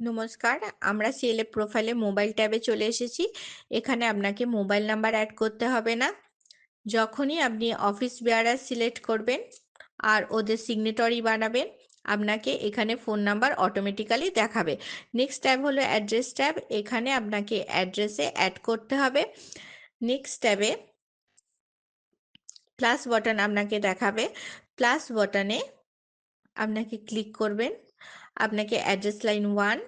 নমস্কার, আমরা সিএলএফ প্রোফাইলে মোবাইল ট্যাবে চলে এসেছি। এখানে আপনাকে মোবাইল নাম্বার অ্যাড করতে হবে না। যখনই আপনি অফিস বেয়ারার সিলেক্ট করবেন আর ওদের সিগনেটরি বানাবেন, আপনাকে এখানে ফোন নাম্বার অটোমেটিক্যালি দেখাবে। নেক্সট ট্যাব হলো অ্যাড্রেস ট্যাব এখানে আপনাকে অ্যাড্রেসে অ্যাড করতে হবে। নেক্সট ট্যাবে প্লাস বাটন আপনাকে দেখাবে। প্লাস বাটনে আপনাকে ক্লিক করবেন। আপনাকে অ্যাড্রেস লাইন ওয়ান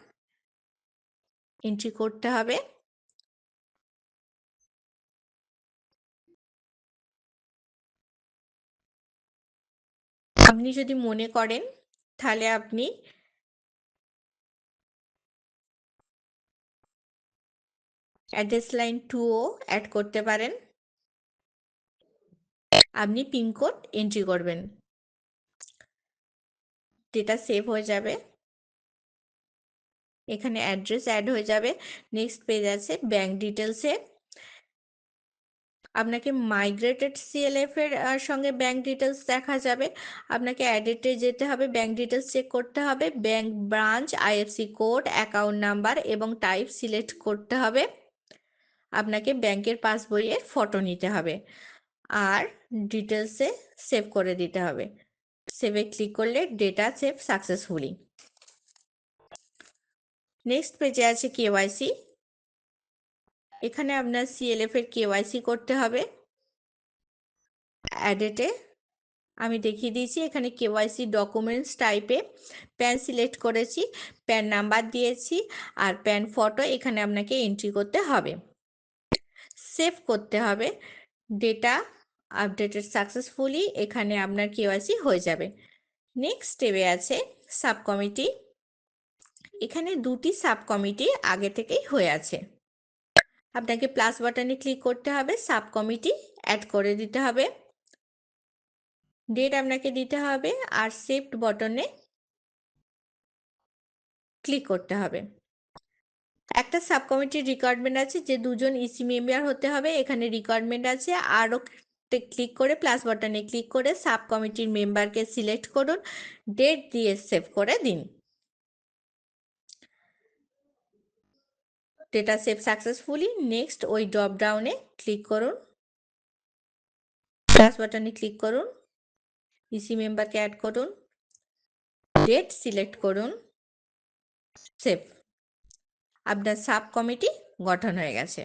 এন্ট্রি করতে হবে। আপনি যদি মনে করেন, তাহলে আপনি অ্যাড্রেস লাইন টুও অ্যাড করতে পারেন। আপনি পিনকোড এন্ট্রি করবেন। ডেটা সেভ হয়ে যাবে। এখানে অ্যাড্রেস অ্যাড হয়ে যাবে। নেক্সট পেজ আছে ব্যাংক ডিটেলসে আপনাকে মাইগ্রেটেড সিএলএফ এর সঙ্গে ব্যাংক ডিটেলস দেখা যাবে। আপনাকে অ্যাডেটে যেতে হবে ব্যাংক ডিটেলস চেক করতে হবে bank branch IFSC code account number এবং টাইপ সিলেক্ট করতে হবে। আপনাকে ব্যাংকের পাসবইয়ের ফটো নিতে হবে আর ডিটেলসে সেভ করে দিতে হবে। সেভে ক্লিক করলে ডেটা সেভ সাকসেসফুলি নেক্সট পেজে আছে কেওয়াইসি এখানে আপনার সিএলএফ এর কেওয়াইসি করতে হবে। অ্যাডেটে আমি দেখিয়ে দিয়েছি, এখানে কেওয়াইসি ডকুমেন্টস টাইপে প্যান সিলেক্ট করেছি প্যান নাম্বার দিয়েছি আর প্যান ফটো এখানে আপনাকে এন্ট্রি করতে হবে। সেভ করতে হবে। ডেটা আপডেটেড সাকসেসফুলি এখানে আপনার কেওয়াইসি হয়ে যাবে। নেক্সট স্টেপে আছে সাব কমিটি এখানে দুটি সাব কমিটি আগে থেকেই হয়ে আছে। আপনাকে প্লাস বাটনে ক্লিক করতে হবে সাব কমিটি অ্যাড করে দিতে হবে। ডেট আপনাকে দিতে হবে আর সেফট বটনে ক্লিক করতে হবে। একটা সাব কমিটির রিকোয়ারমেন্ট আছে যে দুজন ইসি মেম্বার হতে হবে, এখানে রিকোয়ারমেন্ট আছে। আরও ক্লিক করে প্লাস বাটনে ক্লিক করে সাব কমিটির মেম্বারকে সিলেক্ট করুন ডেট দিয়ে সেভ করে দিন। ডেটা সেভ সাকসেসফুলি নেক্সট ওই ড্রপ ডাউনে ক্লিক করুন। প্লাস বাটনে ক্লিক করুন। ইসি মেম্বারকে অ্যাড করুন। ডেট সিলেক্ট করুন। সেভ আপনার সাব কমিটি গঠন হয়ে গেছে।